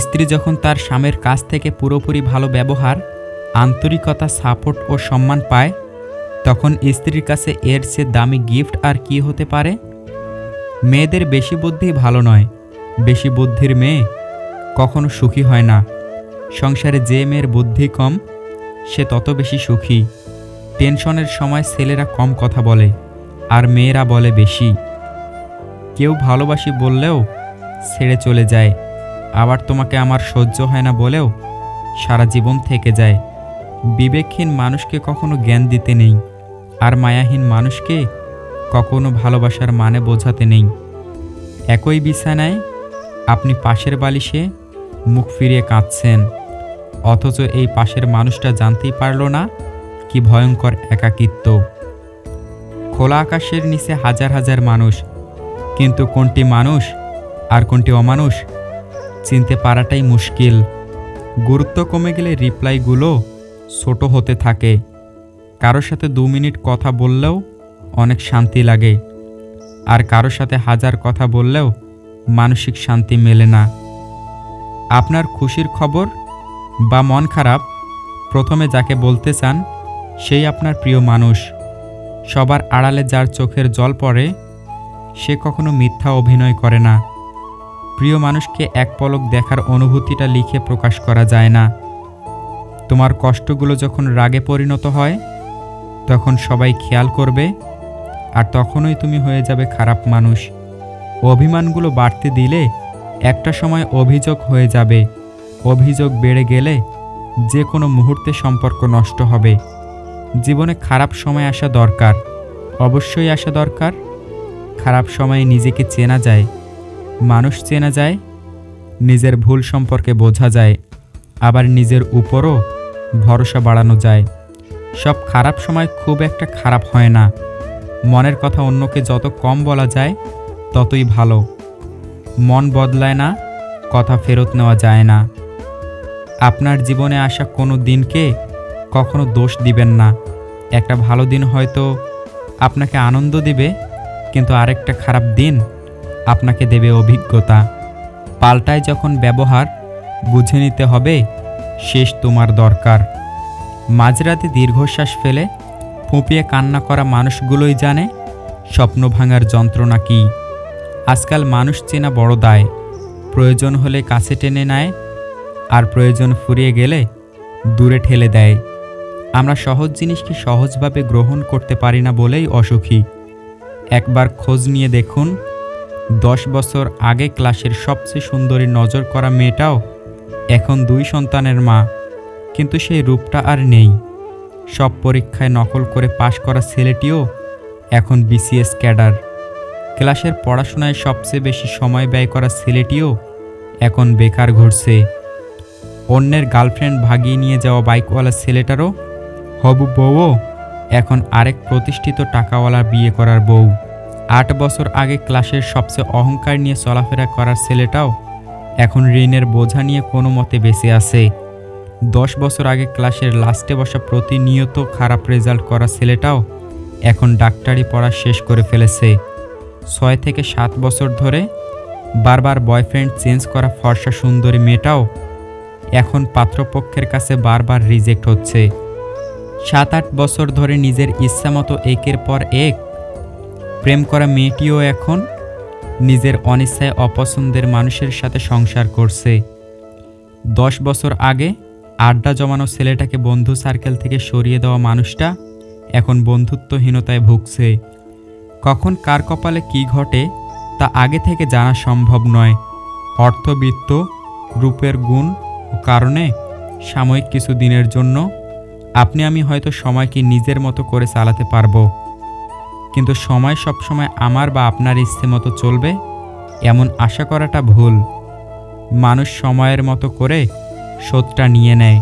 স্ত্রী যখন তার স্বামীর কাছ থেকে পুরোপুরি ভালো ব্যবহার, আন্তরিকতা সাপোর্ট ও সম্মান পায়, তখন স্ত্রীর কাছে এর চেয়ে দামি গিফট আর কি হতে পারে? মেয়েদের বেশি বুদ্ধি ভালো নয়। বেশি বুদ্ধির মেয়ে কখনো সুখী হয় না। সংসারে যে মেয়ের বুদ্ধি কম, সে তত বেশি সুখী। টেনশনের সময় ছেলেরা কম কথা বলে, আর মেয়েরা বলে বেশি। কেউ ভালোবাসি বললেও ছেড়ে চলে যায়। আবার তোমাকে আমার সহ্য হয় না বলেও সারা জীবন থেকে যায়। বিবেকহীন মানুষকে কখনো জ্ঞান দিতে নেই, আর মায়াহীন মানুষকে কখনো ভালোবাসার মানে বোঝাতে নেই। একই বিছানায় আপনি পাশের বালিশে মুখ ফিরিয়ে কাঁদছেন, অথচ এই পাশের মানুষটা জানতেই পারল না কি ভয়ঙ্কর একাকিত্ব। খোলা আকাশের নিচে হাজার হাজার মানুষ, কিন্তু কোনটি মানুষ আর কোনটি অমানুষ চিনতে পারাটাই মুশকিল। গুরুত্ব কমে গেলে রিপ্লাইগুলো ছোট হতে থাকে। কারোর সাথে দু মিনিট কথা বললেও অনেক শান্তি লাগে। আর কারোর সাথে হাজার কথা বললেও মানসিক শান্তি মেলে না। আপনার খুশির খবর বা মন খারাপ প্রথমে যাকে বলতে চান, সেই আপনার প্রিয় মানুষ। সবার আড়ালে যার চোখের জল পড়ে, সে কখনো মিথ্যা অভিনয় করে না। প্রিয় মানুষকে এক পলক দেখার অনুভূতিটা লিখে প্রকাশ করা যায় না। তোমার কষ্টগুলো যখন রাগে পরিণত হয়, তখন সবাই খেয়াল করবে, আর তখনই তুমি হয়ে যাবে খারাপ মানুষ। অভিমানগুলো বাড়তে দিলে একটা সময় অভিযোগ হয়ে যাবে। অভিযোগ বেড়ে গেলে যে কোনো মুহূর্তে সম্পর্ক নষ্ট হবে। জীবনে খারাপ সময় আসা দরকার। অবশ্যই আসা দরকার। খারাপ সময়ে নিজেকে চেনা যায়। মানুষ চেনা যায়, নিজের ভুল সম্পর্কে বোঝা যায়, আবার নিজের উপরও ভরসা বাড়ানো যায়। সব খারাপ সময় খুব একটা খারাপ হয় না। মনের কথা অন্যকে যত কম বলা যায়, ততই ভালো। মন বদলায় না, কথা ফেরত নেওয়া যায় না। আপনার জীবনে আসা কোনো দিনকে কখনো দোষ দিবেন না। একটা ভালো দিন হয়তো আপনাকে আনন্দ দিবে, কিন্তু আরেকটা খারাপ দিন আপনাকে দেবে অভিজ্ঞতা। পাল্টায় যখন ব্যবহার, বুঝে নিতে হবে, শেষ তোমার দরকার। মাঝরাতে দীর্ঘশ্বাস ফেলে, ফুঁপিয়ে কান্না করা মানুষগুলোই জানে, স্বপ্ন ভাঙার যন্ত্রণা কী। আজকাল মানুষ চেনা বড় দায়। প্রয়োজন হলে কাছে টেনে নেয়, আর প্রয়োজন ফুরিয়ে গেলে দূরে ঠেলে দেয়। আমরা সহজ জিনিসকে সহজভাবে গ্রহণ করতে পারি না বলেই অসুখী। একবার খোঁজ নিয়ে দেখুন দশ বছর আগে ক্লাসের সবচেয়ে সুন্দরী নজর করা মেয়েটাও এখন দুই সন্তানের মা, কিন্তু সেই রূপটা আর নেই। সব পরীক্ষায় নকল করে পাশ করা ছেলেটিও এখন বিসিএস ক্যাডার। ক্লাসের পড়াশোনায় সবচেয়ে বেশি সময় ব্যয় করা ছেলেটিও এখন বেকার ঘুরছে। অন্যের গার্লফ্রেন্ড ভাগিয়ে নিয়ে যাওয়া বাইকওয়ালা ছেলেটারও হবু বউও এখন আরেক প্রতিষ্ঠিত টাকাওয়ালা বিয়ে করার বউ। আট বছর আগে ক্লাসের সবচেয়ে অহংকার নিয়ে চলাফেরা করার ছেলেটাও এখন ঋণের বোঝা নিয়ে কোনো মতে বেঁচে আছে। দশ বছর আগে ক্লাসের লাস্টে বসা প্রতিনিয়ত খারাপ রেজাল্ট করা ছেলেটাও এখন ডাক্তারি পড়া শেষ করে ফেলেছে। ছয় থেকে সাত বছর ধরে বারবার বয়ফ্রেন্ড চেঞ্জ করা ফর্সা সুন্দরী মেয়েটাও এখন পাত্রপক্ষের কাছে বারবার রিজেক্ট হচ্ছে। সাত আট বছর ধরে নিজের ইচ্ছামতো একের পর এক প্রেম করা মেয়েটিও এখন নিজের অনিচ্ছায় অপছন্দের মানুষের সাথে সংসার করছে। দশ বছর আগে আড্ডা জমানো ছেলেটাকে বন্ধু সার্কেল থেকে সরিয়ে দেওয়া মানুষটা এখন বন্ধুত্বহীনতায় ভুগছে। কখন কার কপালে কি ঘটে তা আগে থেকে জানা সম্ভব নয়। অর্থবিত্ত, রূপের গুণ ও কারণে সাময়িক কিছু দিনের জন্য আপনি আমি হয়তো সময়কে নিজের মতো করে চালাতে পারব। কিন্তু সময় সবসময় আমার বা আপনার ইচ্ছে মতো চলবে, এমন আশা করাটা ভুল। মানুষ সময়ের মতো করে শোধটা নিয়ে নেয়।